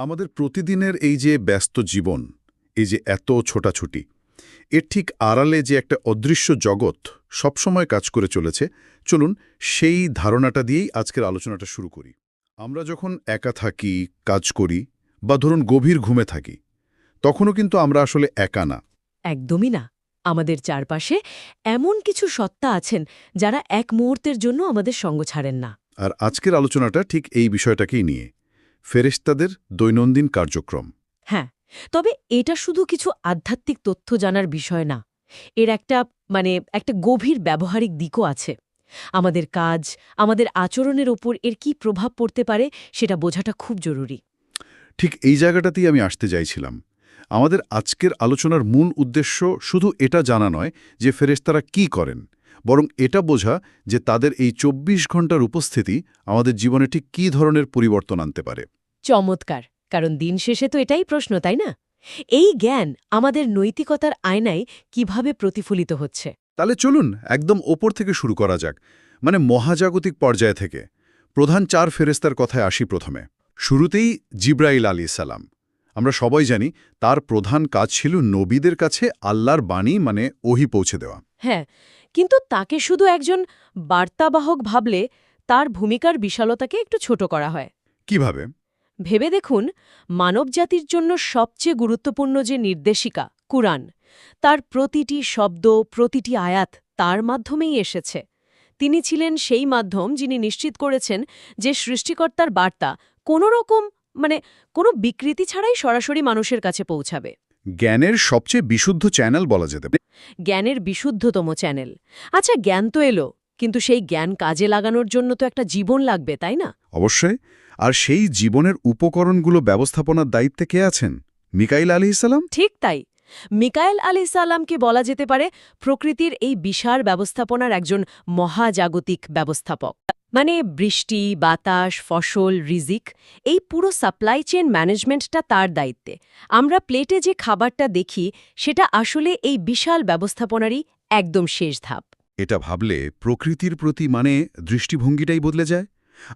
আমাদের প্রতিদিনের এই যে ব্যস্ত জীবন এই যে এত ছোটাছুটি এর ঠিক আড়ালে যে একটা অদৃশ্য জগৎ সবসময় কাজ করে চলেছে চলুন সেই ধারণাটা দিয়েই আজকের আলোচনাটা শুরু করি। আমরা যখন একা থাকি কাজ করি বা ধরুন গভীর ঘুমে থাকি তখনও কিন্তু আমরা আসলে একা না। একদমই না। আমাদের চারপাশে এমন কিছু সত্তা আছেন যারা এক মুহূর্তের জন্য আমাদের সঙ্গ ছাড়েন না। আর আজকের আলোচনাটা ঠিক এই বিষয়টাকেই নিয়ে। ফেরেশতাদের দৈনন্দিন কার্যক্রম। হ্যাঁ তবে এটা শুধু কিছু আধ্যাত্মিক তথ্য জানার বিষয় না এর একটা মানে একটা গভীর ব্যবহারিক দিকও আছে। আমাদের কাজ আমাদের আচরণের ওপর এর কি প্রভাব পড়তে পারে সেটা বোঝাটা খুব জরুরি। ঠিক এই জায়গাটাতেই আমি আসতে চাইছিলাম। আমাদের আজকের আলোচনার মূল উদ্দেশ্য শুধু এটা জানা নয় যে ফেরেশতারা কি করেন। বরং এটা বোঝা যে তাদের এই ২৪ ঘণ্টার উপস্থিতি আমাদের জীবনে ঠিক কী ধরনের পরিবর্তন আনতে পারে। চমৎকার কারণ দিন শেষে তো এটাই প্রশ্ন তাই না? এই জ্ঞান আমাদের নৈতিকতার আয়নায় কীভাবে প্রতিফলিত হচ্ছে? তাহলে চলুন একদম ওপর থেকে শুরু করা যাক মানে মহাজাগতিক পর্যায় থেকে। প্রধান চার ফেরেস্তার কথায় আসি প্রথমে। শুরুতেই জিব্রাইল আলী সালাম। আমরা সবাই জানি তার প্রধান কাজ ছিল নবীদের কাছে আল্লাহর বাণী মানে ওহি পৌঁছে দেওয়া। হ্যাঁ কিন্তু তাকে শুধু একজন বার্তাবাহক ভাবলে তার ভূমিকার বিশালতাকে একটু ছোট করা হয়। কীভাবে? ভেবে দেখুন মানবজাতির জন্য সবচেয়ে গুরুত্বপূর্ণ যে নির্দেশিকা কুরআন তার প্রতিটি শব্দ প্রতিটি আয়াত তার মাধ্যমেই এসেছে। তিনি ছিলেন সেই মাধ্যম যিনি নিশ্চিত করেছেন যে সৃষ্টিকর্তার বার্তা কোনো রকম মানে কোনো বিকৃতি ছাড়াই সরাসরি মানুষের কাছে পৌঁছাবে। জ্ঞানের সবচেয়ে বিশুদ্ধ চ্যানেল বলা যেতে পারে। জ্ঞানের বিশুদ্ধতম চ্যানেল। আচ্ছা জ্ঞান তো এলো কিন্তু সেই জ্ঞান কাজে লাগানোর জন্য তো একটা জীবন লাগবে তাই না? অবশ্যই। আর সেই জীবনের উপকরণগুলো ব্যবস্থাপনার দায়িত্বে কে আছেন? মিকাইল আলী ইসালাম ঠিক তাই। মিকায়েল আলি সাল্লামকে বলা যেতে পারে প্রকৃতির এই বিশাল ব্যবস্থাপনার একজন মহাজাগতিক ব্যবস্থাপক। মানে বৃষ্টি, বাতাস, ফসল, রিজিক, এই পুরো সাপ্লাই চেন ম্যানেজমেন্টটা তার দায়িত্বে। আমরা প্লেটে যে খাবারটা দেখি, সেটা আসলে এই বিশাল ব্যবস্থাপনারই একদম শেষ ধাপ। এটা ভাবলে প্রকৃতির প্রতি মানে দৃষ্টিভঙ্গিটাই বদলে যায়।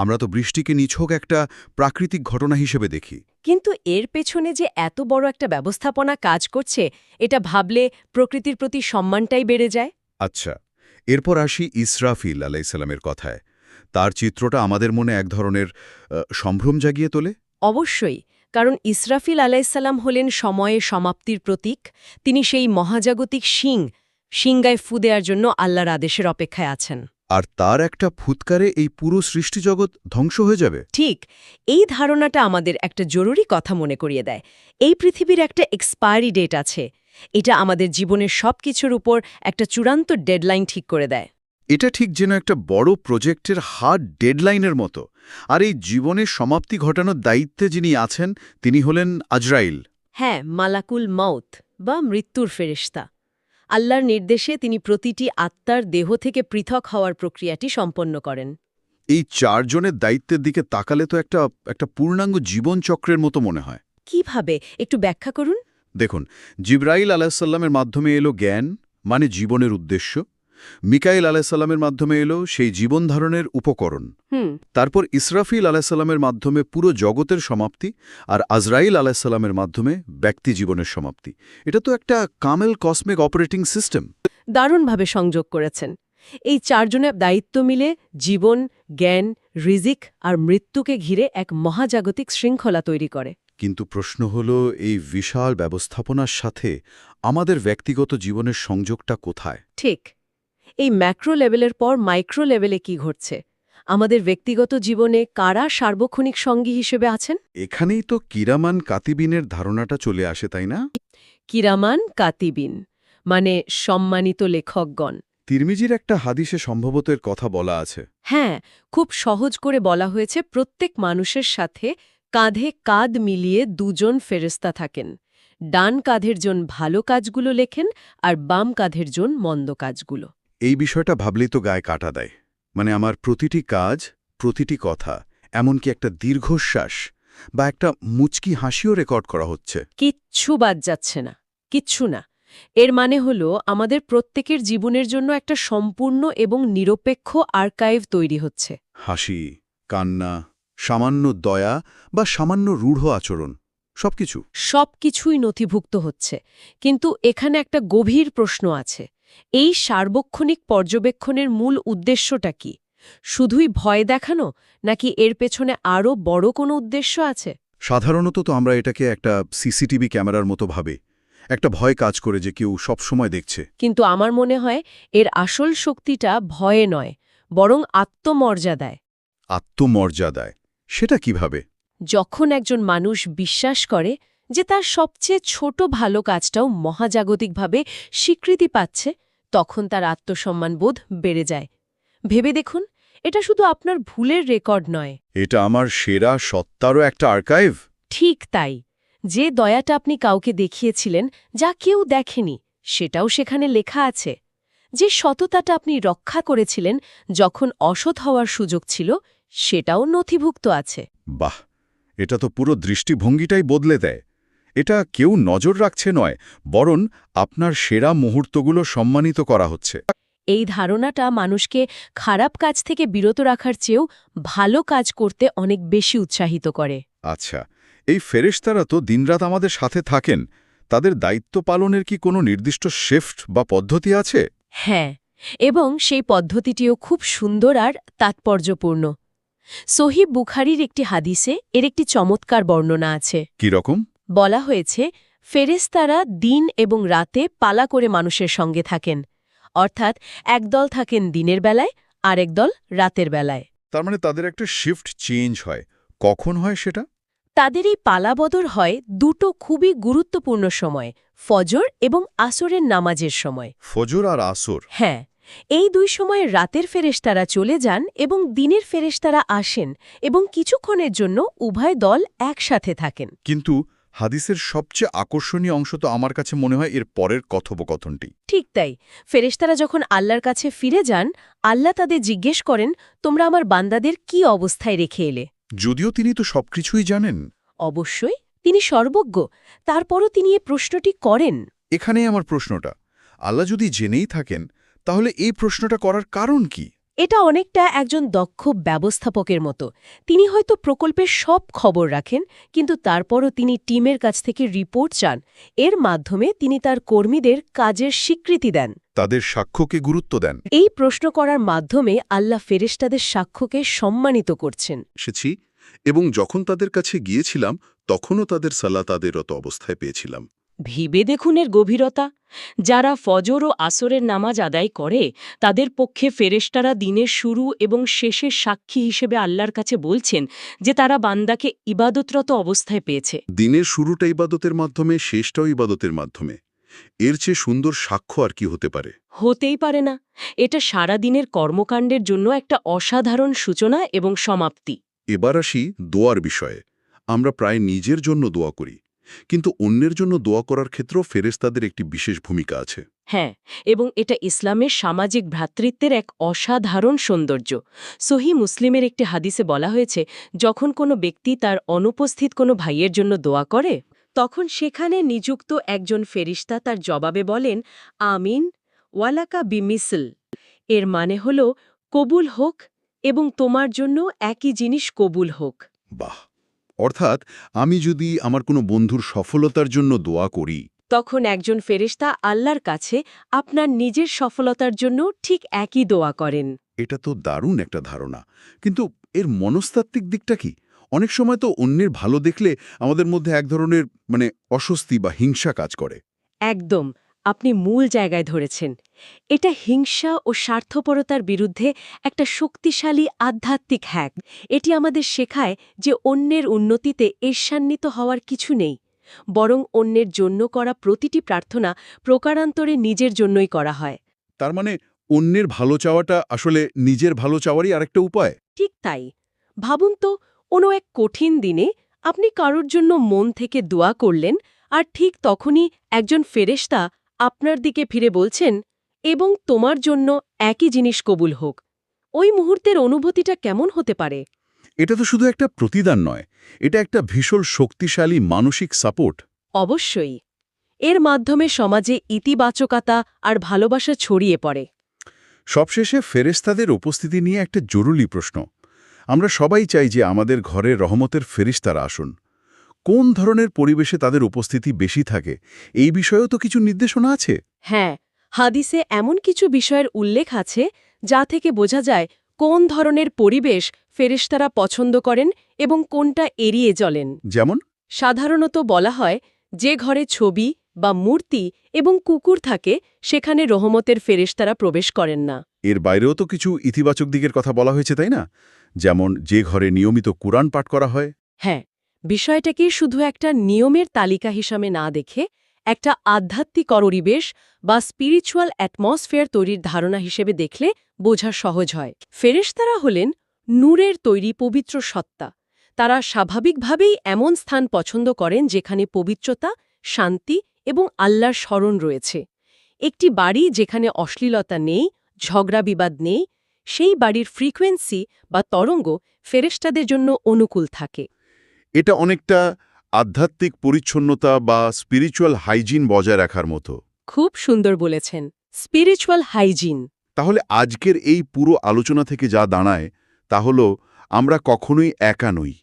আমরা তো বৃষ্টিকে নিছক একটা প্রাকৃতিক ঘটনা হিসেবে দেখি। কিন্তু এর পেছনে যে এত বড় একটা ব্যবস্থাপনা কাজ করছে এটা ভাবলে প্রকৃতির প্রতি সম্মানটাই বেড়ে যায়। আচ্ছা এরপর আসি ইসরাফিল আলাইসাল্লামের কথায়। তার চিত্রটা আমাদের মনে এক ধরনের সম্ভ্রম জাগিয়ে তোলে? অবশ্যই কারণ ইসরাফিল আলাইসাল্লাম হলেন সময়ে সমাপ্তির প্রতীক। তিনি সেই মহাজাগতিক শিং সিংগায় ফু দেওয়ার জন্য আল্লাহর আদেশের অপেক্ষায় আছেন। আর তার একটা ফুৎকারে এই পুরো সৃষ্টিজগৎ ধ্বংস হয়ে যাবে। ঠিক এই ধারণাটা আমাদের একটা জরুরি কথা মনে করিয়ে দেয়। এই পৃথিবীর একটা এক্সপায়ারি ডেট আছে। এটা আমাদের জীবনের সব কিছুর উপর একটা চূড়ান্ত ডেডলাইন ঠিক করে দেয়। এটা ঠিক যেন একটা বড় প্রজেক্টের হার্ড ডেডলাইনের মতো। আর এই জীবনের সমাপ্তি ঘটানোর দায়িত্বে যিনি আছেন তিনি হলেন আজরাইল। হ্যাঁ মালাকুল মাউত বা মৃত্যুর ফেরিস্তা আল্লাহর নির্দেশে তিনি প্রতিটি আত্মার দেহ থেকে পৃথক হওয়ার প্রক্রিয়াটি সম্পন্ন করেন। এই চারজনের দায়িত্বের দিকে তাকালে তো একটা একটা পূর্ণাঙ্গ জীবনচক্রের মতো মনে হয়। কীভাবে? একটু ব্যাখ্যা করুন। দেখুন জিব্রাইল আলাহিসাল্লামের মাধ্যমে এলো জ্ঞান মানে জীবনের উদ্দেশ্য। মিকাইল আলাহিসাল্লামের মাধ্যমে এলো সেই জীবন ধারণের উপকরণ তারপর ইসরাফিল আলাহিসাল্লামের মাধ্যমে পুরো জগতের সমাপ্তি আর আজরাইল আলাহিসাল্লামের মাধ্যমে ব্যক্তি জীবনের সমাপ্তি। এটা তো একটা কামেল কসমিক অপারেটিং সিস্টেম। দারুণভাবে সংযোগ করেছেন। এই চারজনের দায়িত্ব মিলে জীবন জ্ঞান রিজিক আর মৃত্যুকে ঘিরে এক মহাজাগতিক শৃঙ্খলা তৈরি করে। কিন্তু প্রশ্ন হল এই বিশাল ব্যবস্থাপনার সাথে আমাদের ব্যক্তিগত জীবনের সংযোগটা কোথায়? ঠিক। এই ম্যাক্রো লেভেলের পর মাইক্রো লেভেলে কি ঘটছে? আমাদের ব্যক্তিগত জীবনে কারা সার্বক্ষণিক সঙ্গী হিসেবে আছেন? এখানেই তো কিরামান কাতিবিনের ধারণাটা চলে আসে তাই না? কিরামান কাতিবিন মানে সম্মানিত লেখকগণ। তিরমিজির একটা হাদিসে সম্ভবত এর কথা বলা আছে। হ্যাঁ খুব সহজ করে বলা হয়েছে প্রত্যেক মানুষের সাথে কাঁধে কাঁধ মিলিয়ে দুজন ফেরেস্তা থাকেন। ডান কাঁধের জন ভালো কাজগুলো লেখেন আর বাম কাঁধের জন মন্দ কাজগুলো। এই বিষয়টা ভাবলেই তো গায়ে কাটা দেয়। মানে আমার প্রতিটি কাজ প্রতিটি কথা এমনকি একটা দীর্ঘশ্বাস বা একটা মুচকি হাসিও রেকর্ড করা হচ্ছে। কিচ্ছু বাদ যাচ্ছে না কিচ্ছু না। এর মানে হল আমাদের প্রত্যেকের জীবনের জন্য একটা সম্পূর্ণ এবং নিরপেক্ষ আর্কাইভ তৈরি হচ্ছে। হাসি কান্না সামান্য দয়া বা সামান্য রূঢ় আচরণ সবকিছু। সবকিছুই নথিভুক্ত হচ্ছে কিন্তু এখানে একটা গভীর প্রশ্ন আছে। এই সার্বক্ষণিক পর্যবেক্ষণের মূল উদ্দেশ্যটা কি? শুধুই ভয় দেখানো নাকি এর পেছনে আরও বড় কোনো উদ্দেশ্য আছে? সাধারণত তো আমরা এটাকে একটা সিসিটিভি ক্যামেরার মতো ভাবে একটা ভয় কাজ করে যে কেউ সবসময় দেখছে। কিন্তু আমার মনে হয় এর আসল শক্তিটা ভয়ে নয় বরং আত্মমর্যাদায়। আত্মমর্যাদায় সেটা কীভাবে? যখন একজন মানুষ বিশ্বাস করে যে তার সবচেয়ে ছোট ভালো কাজটাও মহাজাগতিকভাবে স্বীকৃতি পাচ্ছে তখন তার আত্মসম্মানবোধ বেড়ে যায়। ভেবে দেখুন এটা শুধু আপনার ভুলের রেকর্ড নয়। এটা আমার সেরা সত্তারও একটা আর্কাইভ? ঠিক তাই। যে দয়াটা আপনি কাউকে দেখিয়েছিলেন যা কেউ দেখেনি সেটাও সেখানে লেখা আছে। যে সততাটা আপনি রক্ষা করেছিলেন যখন অসৎ হওয়ার সুযোগ ছিল সেটাও নথিভুক্ত আছে। বাহ! এটা তো পুরো দৃষ্টিভঙ্গিটাই বদলে দেয়। এটা কেউ নজর রাখছে নয় বরং আপনার সেরা মুহূর্তগুলো সম্মানিত করা হচ্ছে। এই ধারণাটা মানুষকে খারাপ কাজ থেকে বিরত রাখার চেয়েও ভালো কাজ করতে অনেক বেশি উৎসাহিত করে। আচ্ছা এই ফেরেশতারা তো দিনরাত আমাদের সাথে থাকেন তাদের দায়িত্ব পালনের কি কোনো নির্দিষ্ট শিফট বা পদ্ধতি আছে? হ্যাঁ এবং সেই পদ্ধতিটিও খুব সুন্দর আর তাৎপর্যপূর্ণ। সহিব বুখারির একটি হাদিসে এর একটি চমৎকার বর্ণনা আছে। কি রকম? বলা হয়েছে ফেরেস্তারা দিন এবং রাতে পালা করে মানুষের সঙ্গে থাকেন। অর্থাৎ একদল থাকেন দিনের বেলায় আর একদল রাতের বেলায়। তার মানে তাদের একটা শিফট চেঞ্জ হয়। কখন হয় সেটা? তাদের এই পালাবদর হয় দুটো খুবই গুরুত্বপূর্ণ সময় ফজর এবং আসরের নামাজের সময়। ফজর আর আসর? হ্যাঁ এই দুই সময়ে রাতের ফেরেশতারা চলে যান এবং দিনের ফেরেশতারা আসেন এবং কিছুক্ষণের জন্য উভয় দল একসাথে থাকেন। কিন্তু হাদিসের সবচেয়ে আকর্ষণীয় অংশ তো আমার কাছে মনে হয় এর পরের কথোপকথনটি। ঠিক তাই। ফেরেশতারা যখন আল্লাহর কাছে ফিরে যান আল্লাহ তাদের জিজ্ঞেস করেন তোমরা আমার বান্দাদের কি অবস্থায় রেখে এলে? যদিও তিনি তো সবকিছুই জানেন। অবশ্যই তিনি সর্বজ্ঞ। তারপরও তিনি এ প্রশ্নটি করেন। এখানেই আমার প্রশ্নটা। আল্লাহ যদি জেনেই থাকেন তাহলে এই প্রশ্নটা করার কারণ কি? এটা অনেকটা একজন দক্ষ ব্যবস্থাপকের মতো। তিনি হয়তো প্রকল্পের সব খবর রাখেন কিন্তু তারপরও তিনি টিমের কাছ থেকে রিপোর্ট চান। এর মাধ্যমে তিনি তার কর্মীদের কাজের স্বীকৃতি দেন। তাদের সাক্ষ্যকে গুরুত্ব দেন। এই প্রশ্ন করার মাধ্যমে আল্লাহ ফেরেশতাদের সাক্ষ্যকে সম্মানিত করছেন। এসেছি এবং যখন তাদের কাছে গিয়েছিলাম তখনও তাদের সালা তাদেরত অবস্থায় পেয়েছিলাম। ভেবে দেখুন এর গভীরতা। যারা ফজর ও আসরের নামাজ আদায় করে তাদের পক্ষে ফেরেশতারা দিনের শুরু এবং শেষের সাক্ষী হিসেবে আল্লাহর কাছে বলছেন যে তারা বান্দাকে ইবাদতরত অবস্থায় পেয়েছে। দিনের শুরুটা ইবাদতের মাধ্যমে শেষটাও ইবাদতের মাধ্যমে। এর চেয়ে সুন্দর সাক্ষ্য আর কি হতে পারে? হতেই পারে না। এটা সারা দিনের কর্মকাণ্ডের জন্য একটা অসাধারণ সূচনা এবং সমাপ্তি। এবার আসি দোয়ার বিষয়ে। আমরা প্রায় নিজের জন্য দোয়া করি। কিন্তু অন্যের জন্য দোয়া করার ক্ষেত্রেও ফেরেস্তাদের একটি বিশেষ ভূমিকা আছে। হ্যাঁ এবং এটা ইসলামের সামাজিক ভ্রাতৃত্বের এক অসাধারণ সৌন্দর্য। সহি মুসলিমের একটি হাদিসে বলা হয়েছে যখন কোনো ব্যক্তি তার অনুপস্থিত কোনো ভাইয়ের জন্য দোয়া করে তখন সেখানে নিযুক্ত একজন ফেরিস্তা তার জবাবে বলেন আমিন ওয়ালাকা বিমিসল। এর মানে হল কবুল হোক এবং তোমার জন্য একই জিনিস কবুল হোক। বাহ! অর্থাৎ আমি যদি আমার কোনো বন্ধুর সফলতার জন্য দোয়া করি। তখন একজন ফেরেশতা আল্লাহর কাছে আপনার নিজের সফলতার জন্য ঠিক একই দোয়া করেন। এটা তো দারুণ একটা ধারণা। কিন্তু এর মনস্তাত্ত্বিক দিকটা কি? অনেক সময় তো অন্যের ভালো দেখলে আমাদের মধ্যে এক ধরনের মানে অস্বস্তি বা হিংসা কাজ করে। একদম। আপনি মূল জায়গায় ধরেছেন। এটা হিংসা ও স্বার্থপরতার বিরুদ্ধে একটা শক্তিশালী আধ্যাত্মিক হ্যাক। এটি আমাদের শেখায় যে অন্যের উন্নতিতে ঈর্ষান্বিত হওয়ার কিছু নেই বরং অন্যের জন্য করা প্রতিটি প্রার্থনা প্রকারান্তরে নিজের জন্যই করা হয়। তার মানে অন্যের ভালো চাওয়াটা আসলে নিজের ভালো চাওয়ারই আরেকটা উপায়? ঠিক তাই। ভাবুন তো কোনো এক কঠিন দিনে আপনি কারোর জন্য মন থেকে দোয়া করলেন আর ঠিক তখনই একজন ফেরেশতা আপনার দিকে ফিরে বলছেন এবং তোমার জন্য একই জিনিস কবুল হোক। ওই মুহূর্তের অনুভূতিটা কেমন হতে পারে? এটা তো শুধু একটা প্রতিদান নয় এটা একটা ভীষণ শক্তিশালী মানসিক সাপোর্ট। অবশ্যই। এর মাধ্যমে সমাজে ইতিবাচকতা আর ভালোবাসা ছড়িয়ে পড়ে। সবশেষে ফেরেস্তাদের উপস্থিতি নিয়ে একটা জরুরি প্রশ্ন। আমরা সবাই চাই যে আমাদের ঘরে রহমতের ফেরিস্তারা আসুন। কোন ধরনের পরিবেশে তাদের উপস্থিতি বেশি থাকে? এই বিষয়েও তো কিছু নির্দেশনা আছে। হ্যাঁ হাদিসে এমন কিছু বিষয়ের উল্লেখ আছে যা থেকে বোঝা যায় কোন ধরনের পরিবেশ ফেরেশতারা পছন্দ করেন এবং কোনটা এড়িয়ে চলেন। যেমন? সাধারণত বলা হয় যে ঘরে ছবি বা মূর্তি এবং কুকুর থাকে সেখানে রহমতের ফেরেশতারা প্রবেশ করেন না। এর বাইরেও তো কিছু ইতিবাচক দিকের কথা বলা হয়েছে তাই না? যেমন যে ঘরে নিয়মিত কুরআন পাঠ করা হয়। হ্যাঁ বিষয়টাকে শুধু একটা নিয়মের তালিকা হিসাবে না দেখে একটা আধ্যাত্মিক পরিবেশ বা স্পিরিচুয়াল অ্যাটমসফিয়ার তৈরির ধারণা হিসেবে দেখলে বোঝা সহজ হয়। ফেরেশতারা হলেন নূরের তৈরি পবিত্র সত্তা। তারা স্বাভাবিকভাবেই এমন স্থান পছন্দ করেন যেখানে পবিত্রতা, শান্তি এবং আল্লাহর স্মরণ রয়েছে। একটি বাড়ি যেখানে অশ্লীলতা নেই, ঝগড়া বিবাদ নেই, সেই বাড়ির ফ্রিকোয়েন্সি বা তরঙ্গ ফেরেশতাদের জন্য অনুকূল থাকে। এটা অনেকটা আধ্যাত্মিক পরিচ্ছন্নতা বা স্পিরিচুয়াল হাইজিন বজায় রাখার মতো। খুব সুন্দর বলেছেন। স্পিরিচুয়াল হাইজিন তাহলে আজকের এই পুরো আলোচনা থেকে যা দাঁড়ায় তা হল আমরা কখনোই একা নই।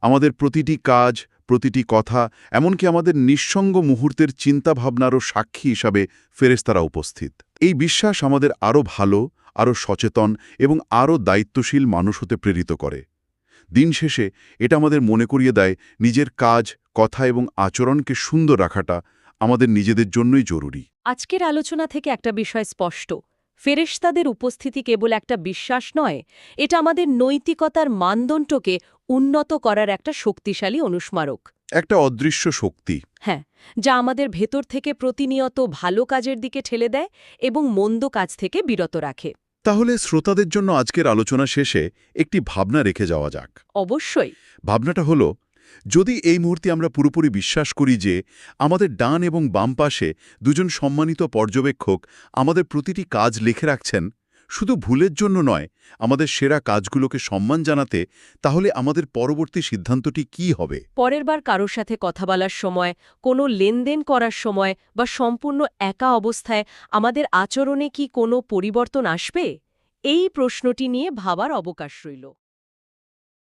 আমাদের প্রতিটি কাজ প্রতিটি কথা এমনকি আমাদের নিঃসঙ্গ মুহূর্তের চিন্তাভাবনারও সাক্ষী হিসাবে ফেরেস্তারা উপস্থিত। এই বিশ্বাস আমাদের আরও ভালো আরও সচেতন এবং আরও দায়িত্বশীল মানুষ হতে প্রেরিত করে। দিন শেষে এটা আমাদের মনে করিয়ে দেয় নিজের কাজ কথা এবং আচরণকে সুন্দর রাখাটা আমাদের নিজেদের জন্যই জরুরি। আজকের আলোচনা থেকে একটা বিষয় স্পষ্ট। ফেরেশতাদের উপস্থিতি কেবল একটা বিশ্বাস নয় এটা আমাদের নৈতিকতার মানদণ্ডকে উন্নত করার একটা শক্তিশালী অনুস্মারক। একটা অদৃশ্য শক্তি। হ্যাঁ যা আমাদের ভেতর থেকে প্রতিনিয়ত ভালো কাজের দিকে ঠেলে দেয় এবং মন্দ কাজ থেকে বিরত রাখে। তাহলে শ্রোতাদের জন্য আজকের আলোচনা শেষে একটি ভাবনা রেখে যাওয়া যাক। অবশ্যই। ভাবনাটা হলো যদি এই মুহূর্তে আমরা পুরোপুরি বিশ্বাস করি যে আমাদের ডান এবং বাম পাশে দুজন সম্মানিত পর্যবেক্ষক আমাদের প্রতিটি কাজ লিখে রাখছেন শুধু ভুলের জন্য নয়, আমাদের সেরা কাজগুলোকে সম্মান জানাতে তাহলে আমাদের পরবর্তী সিদ্ধান্তটি কি হবে? পরের বার কারোর সাথে কথা বলার সময়, কোনো লেনদেন করার সময় বা সম্পূর্ণ একা অবস্থায় আমাদের আচরণে কি কোনো পরিবর্তন আসবে? এই প্রশ্নটি নিয়ে ভাবার অবকাশ রইল।